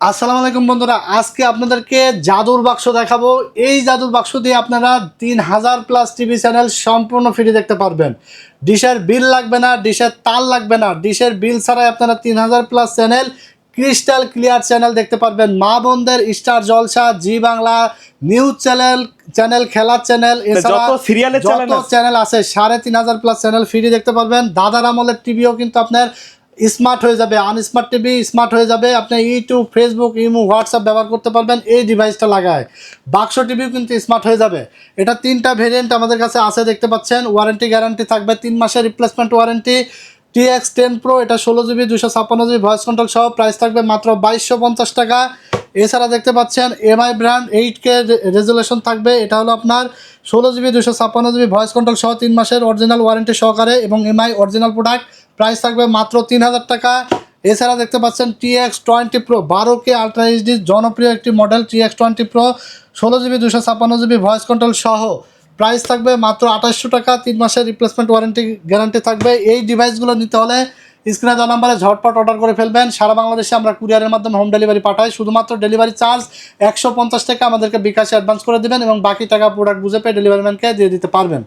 আসসালামু আলাইকুম বন্ধুরা আজকে আপনাদেরকে জাদুর বাক্স দেখাবো। এই জাদুর বাক্স দিয়ে আপনারা তিন হাজার প্লাস টিভি চ্যানেল সম্পূর্ণ ফ্রি দেখতে পারবেন। ডিশের বিল লাগবে না ডিশের তার লাগবে না। ডিশের বিল ছাড়াই আপনারা তিন হাজার plus channel crystal clear channel দেখতে পারবেন। মা বোনদের Star Jalsha Zee Bangla news channel channel খেলার চ্যানেল এছাড়া যত চ্যানেল আছে। চ্যানেল আছে সাড়ে তিন হাজার প্লাস চ্যানেল ফ্রি দেখতে পারবেন। দাদার আমলের টিভিও কিন্তু আপনার স্মার্ট হয়ে যাবে আনস্মার্ট টিভি স্মার্ট হয়ে যাবে, আপনি ইউটিউব ফেসবুক ইমো হোয়াটসঅ্যাপ ব্যবহার করতে পারবেন, এই ডিভাইসটা লাগায়। বাক্স টিভিও কিন্তু স্মার্ট হয়ে যাবে। এটা তিনটা ভেরিয়েন্ট আমাদের কাছে আছে, দেখতে পাচ্ছেন ওয়ারেন্টি গ্যারান্টি থাকবে, তিন মাসের replacement warranty TX ten pro এটা ষোলো জিবি দুশো ছাপ্পান্ন জিবি ভয়েস কন্ট্রোল সহ প্রাইস থাকবে মাত্র বাইশশো পঞ্চাশ টাকা। এছাড়া দেখতে পাচ্ছেন Mi brand eight K resolution থাকবে, এটা হলো আপনার ষোলো জিবি দুশো ছাপ্পান্ন জিবি ভয়েস কন্ট্রোল সহ, তিন মাসের অরিজিনাল ওয়ারেন্টি সহকারে এবং এমআই অরিজিনাল প্রোডাক্ট প্রাইস থাকবে মাত্র তিন হাজার টাকা। এছাড়া দেখতে পাচ্ছেন টিএক্স টোয়েন্টি প্রো বারো কে আলট্রা এইচডি জনপ্রিয় একটি মডেল টিএক্স টোয়েন্টি প্রো ষোলো জিবি দুশো ছাপ্পান্ন জিবি ভয়েস কন্ট্রোল সহ। প্রাইস থাকবে মাত্র আঠাশশো টাকা, তিন মাসের রিপ্লেসমেন্ট ওয়ারেন্টি গ্যারান্টি থাকবে। এই ডিভাইসগুলো নিতে হলে স্ক্রিনে দেওয়া নাম্বারে ঝটপট অর্ডার করে ফেলবেন। সারা বাংলাদেশে আমরা কুরিয়ারের মাধ্যমে হোম ডেলিভারি পাঠাই। শুধুমাত্র ডেলিভারি চার্জ একশো পঞ্চাশ টাকা আমাদেরকে বিকাশে অ্যাডভান্স করে দেবেন এবং বাকি টাকা প্রোডাক্ট বুঝে পেয়ে ডেলিভারি ম্যানকে দিয়ে দিতে পারবেন।